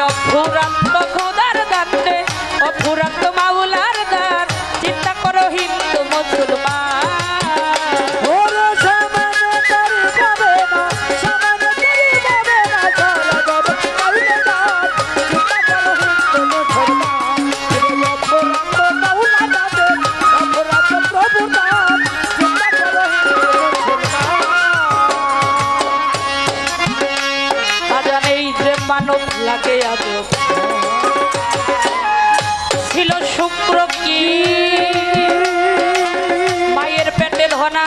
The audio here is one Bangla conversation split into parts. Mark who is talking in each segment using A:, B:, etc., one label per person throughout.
A: অফুরান্ত খোদার দান্ডে অফুরান্ত মা মানব লাগে আজ ছিল শুক্র কি? মায়ের পেটে ধনা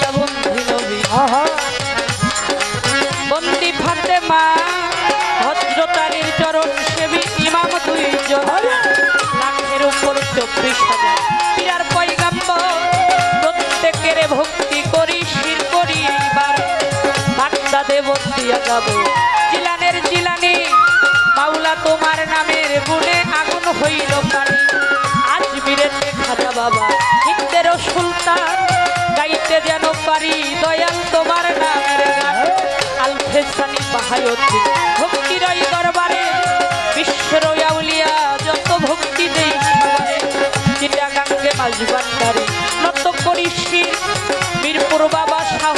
A: বান্দা দেব দিয়া গাব জিলানের জিলানি, মাওলা তোমার নামের গুণে আগুন হইল পানি। আজমিরের খাজা বাবা হিন্দেরও সুলতান, গাইতে যেন পারি দয়াল তোমার নামের গান। আলফেসানি পাহায়তি ভক্তির দরবারে, বিশ্বের আউলিয়া যত ভক্তি দেই চিটাগাঙ্গে মাঝবান্ডারে নত করি শির বীরপুর বাবা শাহ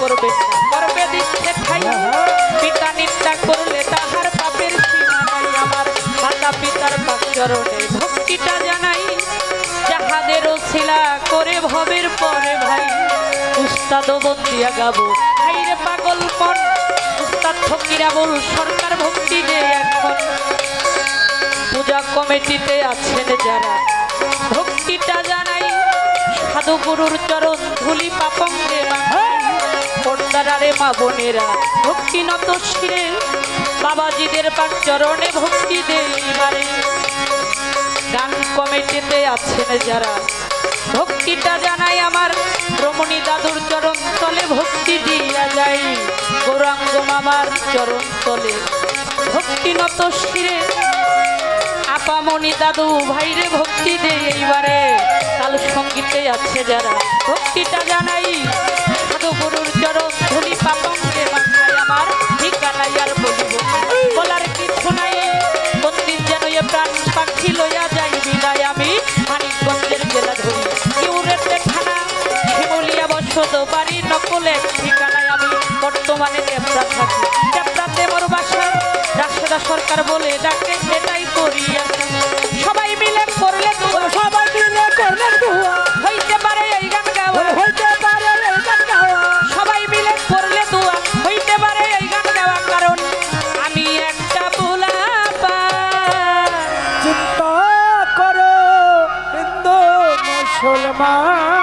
A: করবে করবে দিচ্ছে ঠাই পিতা নিন্দা করলে তাহার পাপের সীমা নাই আমার। মাতা পিতার পাক চরণে ভক্তিটা জানাই যাহাদেরও শিলা করে ভবের পরে ভাই। উস্তাদ বন্দিয়া গাবো, ভাইরে পাগল পন উস্তাদ ফকিরা বল সরকার ভক্তি দে এখন। পূজা কমিটিতে আছেন যারা। ভক্তিটা জানাই সাধু গুরুর চরণ ধুলি পাপঙ্গে পর্দারে মা বোনেরা, ভক্তি নত শিরে, বাবাজিদের পাক চরণে ভক্তি দেইবারে গান কমিটিতে আছেন যারা, ভক্তিটা জানাই আমার রমণী দাদুর চরণ তলে ভক্তি দিয়া যাই গৌরাঙ্গ মামার চরণ তলে ভক্তি নত শিরে। আপামনি দাদু ভাইরে ভক্তি দে এইবারে কাল সঙ্গীতে আছে যারা, ভক্তিটা জানাই
B: બોલમાં